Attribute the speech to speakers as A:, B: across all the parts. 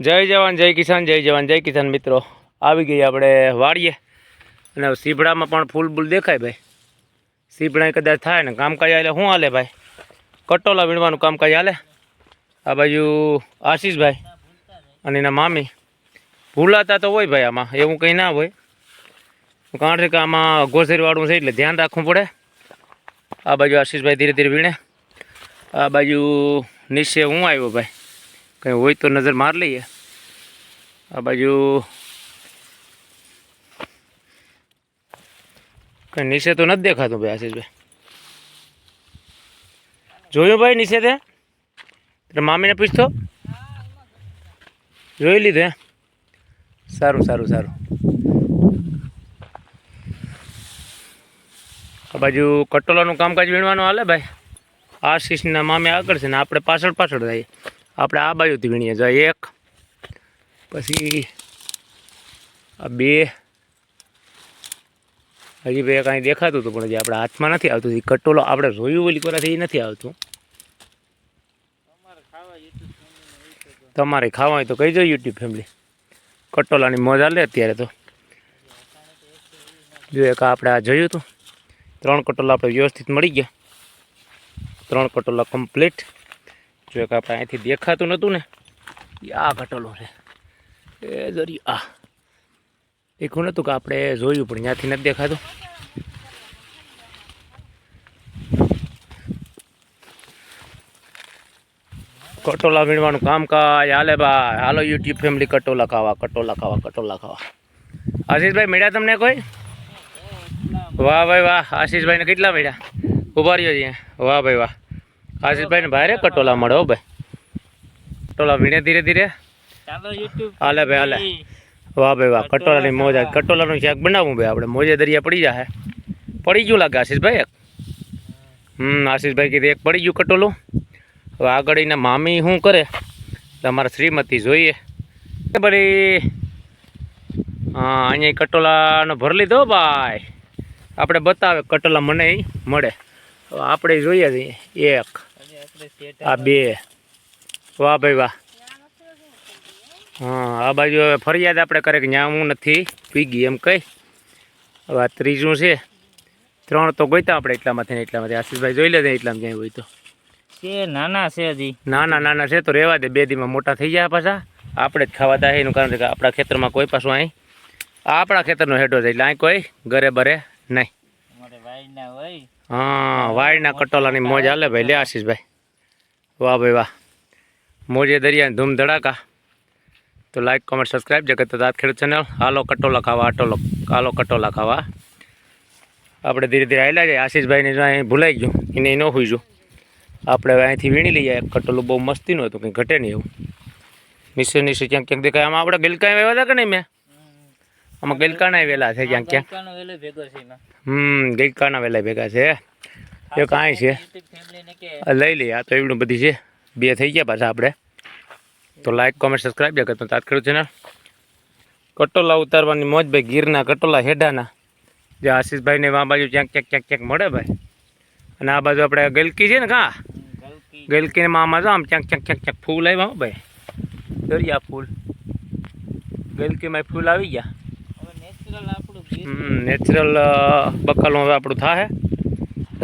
A: જય જવાન, જય કિસાન, જય જવાન, જય કિસાન મિત્રો. આવી ગઈ આપણે વાડીએ. અને સીભડામાં પણ ફૂલ બૂલ દેખાય ભાઈ. સીભડા કદાચ થાય ને કામકાજ હાલે, શું હાલે ભાઈ? કટોલા વીણવાનું કામકાજ હાલે? આ બાજુ આશીષભાઈ અને એના મામી. ભૂલાતા તો હોય ભાઈ આમાં, એવું કંઈ ના હોય. કારણ કે આમાં ગોસરીવાળું છે એટલે ધ્યાન રાખવું પડે. આ બાજુ આશીષભાઈ ધીરે ધીરે વીણે. આ બાજુ નીચે હું આવ્યો ભાઈ? કંઈ હોય તો નજર માર લઈએ. આ બાજુ કંઈ નીચે તો નથી દેખાતું ભાઈ આશીષભાઈ. જોયું ભાઈ નીચે તે? તારા મામીને પૂછતો? જોઈ લીધું સારું સારું સારું. આ બાજુ કટોલાનું કામકાજ વીણવાનું હાલે ભાઈ? આશીષના મામી આગળ છે ને આપણે પાછળ પાછળ જઈએ આપણે આ બાજુથી વીણીએ. જાય એક, પછી આ બે. હજી ભાઈ કાંઈ દેખાતું હતું, પણ હજી આપણા હાથમાં નથી આવતું. એ કટોલો આપણે જોયું ઓલી કોરાથી, એ નથી આવતું. તમારે ખાવા હોય તો કહીજો યુટ્યુબ ફેમિલી. કટોલાની મજા લે અત્યારે તો. જો એક આપણે આ જોયું હતું. ત્રણ કટોલા આપણે વ્યવસ્થિત મળી ગયા. ત્રણ કટોલા કમ્પ્લીટ જો એક આપણે અહીંથી દેખાતું નહોતું ને આ કટોલો છે. એ જરી આ. દેખું નહોતું કે આપણે જોયું, પણ ત્યાંથી નથી દેખાતું. કટોલા વીણવાનું કામકાજ, હાલે ભાઈ, હાલો યુટ્યુબ ફેમિલી કટોલા ખાવા કટોલા ખાવા કટોલા ખાવા. આશીષભાઈ મળ્યા તમને કોઈ? વાહ ભાઈ વાહ, આશીષભાઈને કેટલા મળ્યા? ઊભા રહ્યો છે વાહ ભાઈ વાહ. આશીષભાઈને ભારે કટોલા મળે હો ભાઈ. કટોલા વીણે ધીરે ધીરે. હાલે ભાઈ હાલે. વાહ ભાઈ વાહ કટોલાની મોજ આજ કટોલાનું શાક બનાવવું ભાઈ આપણે. મોજે દરિયા પડી જાય પડી ગયું લાગે આશીષભાઈ એક? હમ આશીષભાઈ કીધું એક પડી ગયું કટોલું. હવે આગળ એના મામી શું કરે? તમારે શ્રીમતી જોઈએ. બરી. હા અહીંયા કટોલાનો ભર લીધો ભાઈ. આપણે બતાવે કટોલા મને મળે. હવે આપણે જોઈએ છીએ. એક. આ બે. વાહ ભાઈ વાહ. હા આ બાજુ હવે ફરિયાદ આપણે કરે કે હું નથી પીગી એમ કહી હવે આ ત્રીજું છે. ત્રણ તો ગોઈતા આપણે એટલામાંથી ને એટલામાંથી. આશીષભાઈ જોઈ લેજે એટલામાં ક્યાંય હોય તો.
B: કે નાના છે હજી.
A: નાના નાના છે તો રહેવા દે. બે દીમાં મોટા થઈ જાય પાછા. આપણે જ ખાવા દે એનું કારણ છે કે આપણા ખેતરમાં કોઈ પાછું અહીં આ આપણા ખેતરનો હેડો છે એટલે અહીં કોઈ ઘરે બરે નહીં. હા વાયડના કટોલાની મોજ હાલે ભાઈ. લે આશીષભાઈ. વાહ ભાઈ વાહ. મોજે દરિયા ધૂમ ધડાકા. તો લાઈક કોમેન્ટ સબસ્ક્રાઈબ જગત દાંત ખેડૂત ચેનલ. હાલો કટોલા ખાવા આટોલો હાલો કટોલા ખાવા. આપણે ધીરે ધીરે આવેલા જાય આશીષભાઈને જો અહીં ભૂલાઈ ગયું. એને ન હોઈ ગયું આપણે હવે અહીંથી વીણી લઈએ. એક કટોલું બહુ મસ્તીનું હતું. કંઈ ઘટે નહીં એવું. નીચે નીચે ક્યાંક ક્યાંક દેખાય. આમાં આપણે ગલકા આવ્યા હતા કે નહીં મેં? આમાં ગલકાના વેલા છે ક્યાંક ક્યાંક. હમ ગઈકાના વેલા ભેગા છે. એક કાંઈ છે?
B: ને
A: લઈ લઈએ આ તો એવડું બધી છે. બે થઈ ગયા પાછા આપણે. તો લાઈક કોમેન્ટ સબસ્ક્રાઈબ જગત તો તાત્કાલિક ચેનલ કટોલા ઉતારવાની મોજ ભાઈ ગીરના કટોલા હેડાના. જે આશીષભાઈને આ બાજુ ક્યાંક ક્યાંક ક્યાંક ક્યાંક મળે ભાઈ. અને આ બાજુ આપણે ગલકી છે ને કાં? ગલકીને આમાં જો આમ ક્યાંક ક્યાંક ક્યાંક ક્યાંક ફૂલ આવ્યા ભાઈ. દરિયા ફૂલ. ગલકીમાં ફૂલ આવી ગયા.
B: હવે નેચરલ આપણું ગીર.
A: નેચરલ બકાલું હવે આપણું થાય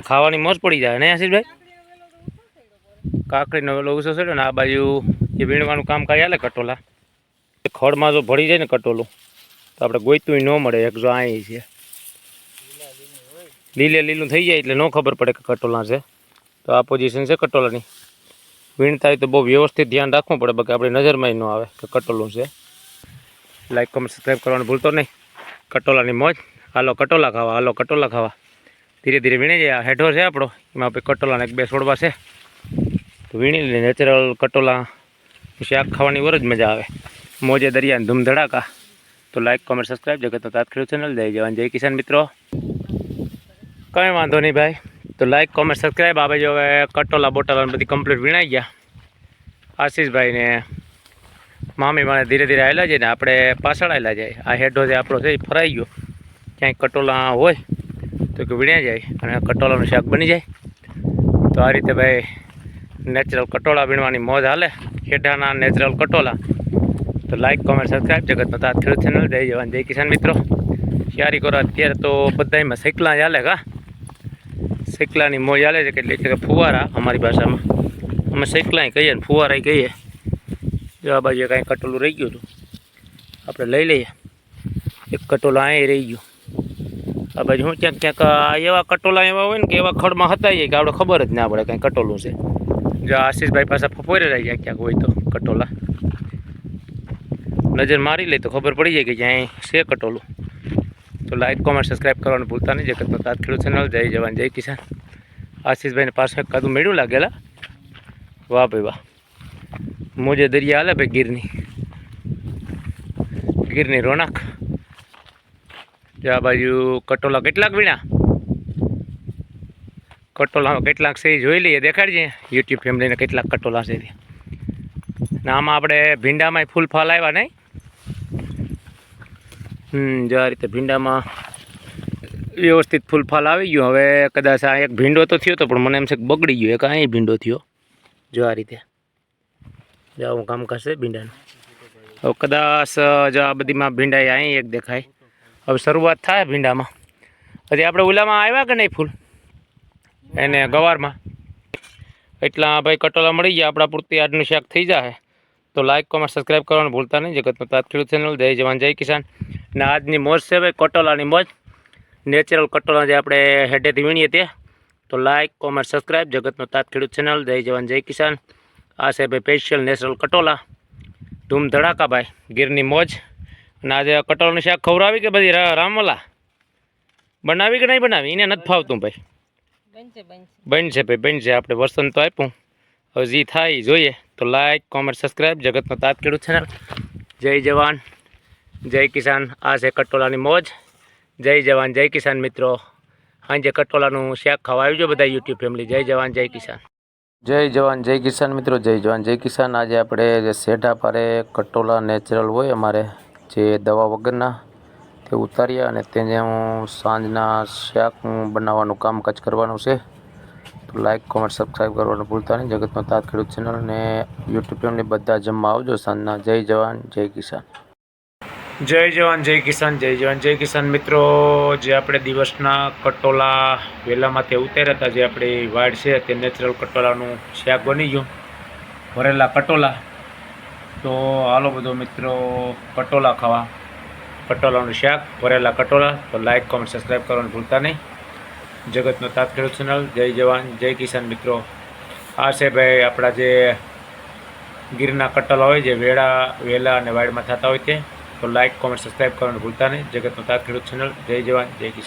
A: ખાવાની મોજ પડી જાય, ને આશીષભાઈ? કાકડીનો વેલો ઉછો છે ને આ બાજુ એ વીણવાનું કામ કાંઈ હાલે કટોલા. ખડમાં જો ભળી જાય ને કટોલું, તો આપણે ગોઈતું ન મળે, એક જો અહીં છે. લીલે લીલું થઈ જાય એટલે ન ખબર પડે કે કટોલા છે. તો આ પોઝિશન છે કટોલાની. વીણતા હોય તો બહુ વ્યવસ્થિત ધ્યાન રાખવું પડે, બાકી આપણી નજરમાં ન આવે કે કટોલું છે. લાઈક કમેન્ટ સબસ્ક્રાઈબ કરવાનું ભૂલતો નહીં. કટોલાની મોજ. હાલો, કટોલા ખાવા, હાલો, કટોલા ખાવા. ધીરે ધીરે વીણી જાય. હેઠો છે આપણો. એમાં આપણે કટોલાને એક બે છોડવા છે. તો વીણી લઈને નેચરલ કટોલા. શાક ખાવાની વર જ મજા આવે. મોજે દરિયા ધૂમ ધડાકા. તો લાઈક કોમેન્ટ સબસ્ક્રાઈબ જગતનો તાત્કાલિક ચેનલ જય જવાન જય કિસાન મિત્રો. કંઈ વાંધો નહીં ભાઈ. તો લાઈક કોમેન્ટ સબસ્ક્રાઈબ આવે જો હવે કટોલા, બોટલા બધી કમ્પ્લીટ વીણાઈ ગયા. આશીષભાઈને મામી મને ધીરે ધીરે આવેલા છે ને આપણે પાછળ આવેલા જાય. આ હેડો જે આપણો છે એ ફરાઈ ગયો. ક્યાંય કટોલા હોય તો કે વીણ્યા જાય અને કટોળાનું શાક બની જાય. તો આ રીતે ભાઈ નેચરલ કટોળા વીણવાની મોજ હાલે. ખેડાના નેચરલ કટોળા તો લાઇક કોમેન્ટ સબસ્ક્રાઈબ જગતનો તાર ખેડૂત ચેનલ જય જવાન, જય કિસાન મિત્રો. તૈયારી કરો અત્યારે તો બધામાં સૈકલા ચાલે કા સૈકલાની મોજ ચાલે છે એટલે કે ફુવારા અમારી ભાષામાં. અમે સૈકલાય કહીએ ને ફુવારાય કહીએ. જો આ બાજુ કાંઈ કટોલું રહી ગયું હતું. આપણે લઈ લઈએ. એક કટોલો અહીં રહી ગયું. આ બાજુ હું ક્યાંક ક્યાંક એવા કટોલા એવા હોય ને કે એવા ખડમાં હતા કે આપણે ખબર જ ના પડે કાંઈ કટોલું છે. જો આશીષભાઈ પાસે ફફોરે રહી જાય ક્યાંક હોય તો કટોલા. નજર મારી લે તો ખબર પડી જાય કે જ્યાં છે કટોલું. તો લાઈક કોમેન્ટ સબસ્ક્રાઈબ કરવાનું ભૂલતા નહીં. જગત તાત ખેડૂત ચેનલ જય જવાન, જય કિસાન. આશીષભાઈને પાસે કાદું મેળ્યું લાગેલા. વાહ ભાઈ વાહ. મોજે દરિયા હાલે ભાઈ ગીરની. ગીરની રોનક. આ બાજુ કટોલા કેટલાક વીણા? કટોલામાં કેટલાક છે જોઈ લઈએ, દેખાડજે. યુટ્યુબ ફેમિલીને કેટલાક કટોલા છે ને આમાં આપણે ભીંડામાં ફૂલ ફાલ આવ્યા નહીં. હમ, જો આ રીતે ભીંડામાં વ્યવસ્થિત ફૂલ ફાલ આવી ગયું. હવે કદાચ આ એક ભીંડો તો થયો હતો પણ મને એમ છે બગડી ગયો. એક અહીં ભીંડો થયો. જો આ રીતે. જો કામ કરશે ભીંડાનું. હવે કદાચ, જો આ બધીમાં ભીંડા અહીં એક દેખાય. હવે શરૂઆત થાય ભીંડામાં. હજી આપણે ઓલામાં આવ્યા કે નહીં ફૂલ? એને ગવારમાં. એટલા ભાઈ કટોલા મળી ગયા, આપણા પૂરતી આજનું શાક થઈ જાય તો લાઈક કોમેન્ટ સબસ્ક્રાઈબ કરવાનું ભૂલતા નહીં. જગતનો તાત ખેડૂત ચેનલ જય જવાન, જય કિસાન. ને આજની મોજ છે ભાઈ કટોલાની મોજ. નેચરલ કટોલા જે આપણે હેડેથી વીણીએ તે. તો લાઈક કોમેન્ટ સબસ્ક્રાઈબ જગતનો તાત ખેડૂત ચેનલ જય જવાન, જય કિસાન. આ છે ભાઈ સ્પેશિયલ નેચરલ કટોલા. ધૂમ ધડાકા ભાઈ, ગીરની મોજ. અને આજે કટોળનું શાક ખવડાવી કે બધી રા- રામવાલા? બનાવી કે નહીં બનાવી? એને નથી ફાવતું ભાઈ.
B: બનશે બનશે.
A: બનશે ભાઈ બનશે. આપણે વસંત તો આપ્યું. હવે જે થાય જોઈએ. તો લાઈક કોમેન્ટ સબસ્ક્રાઈબ જગતનો તાત ખેડૂત ચેનલ જય જવાન. જય કિસાન. આ છે કટોલાની મોજ. જય જવાન જય કિસાન મિત્રો. સાંજે કટોલાનું શાક ખાવા આવજો બધા યુટ્યુબ ફેમિલી જય જવાન જય કિસાન. જય જવાન જય કિસાન મિત્રો. જય જવાન જય કિસાન. આજે આપણે જે શેઢા પારે કટોલા નેચરલ હોય અમારે જે દવા વગરના તે ઉતાર્યા અને તેને હું સાંજના શાક હું બનાવવાનું કામકાજ કરવાનું છે. તો લાઈક કોમેન્ટ સબસ્ક્રાઈબ કરવાનું ભૂલતા નહીં. જગતનો તાત ખેડૂત ચેનલ અને યુટ્યુબ ફેમિલી બધા જમવા આવજો. સાંજના જય જવાન, જય કિસાન. જય જવાન, જય કિસાન, જય જવાન. જય કિસાન મિત્રો, જે આપણે દિવસના કટોલા વહેલામાંથી ઉતાર્યા હતા, જે આપણી વાડ છે તે નેચરલ કટોલાનું શાક બની ગયું. ભરેલા કટોલા. તો હાલો બધો મિત્રો કટોલા ખાવા. કટોલાનું શાક, ભરેલા કટોલા તો લાઇક કોમેન્ટ સબસ્ક્રાઈબ કરવાનું ભૂલતા નહીં. જગતનો તાત ચેનલ જય જવાન, જય કિસાન મિત્રો. આ છે ભાઈ આપણા જે ગીરના કટોલા હોય, જે વેળા, વેલા અને વાડમાં થતા હોય તે. તો લાઇક કોમેન્ટ સબસ્ક્રાઈબ કરવાનું ભૂલતા નહીં. જગતનો તાત ખેડૂત ચેનલ જય જવાન, જય કિસાન.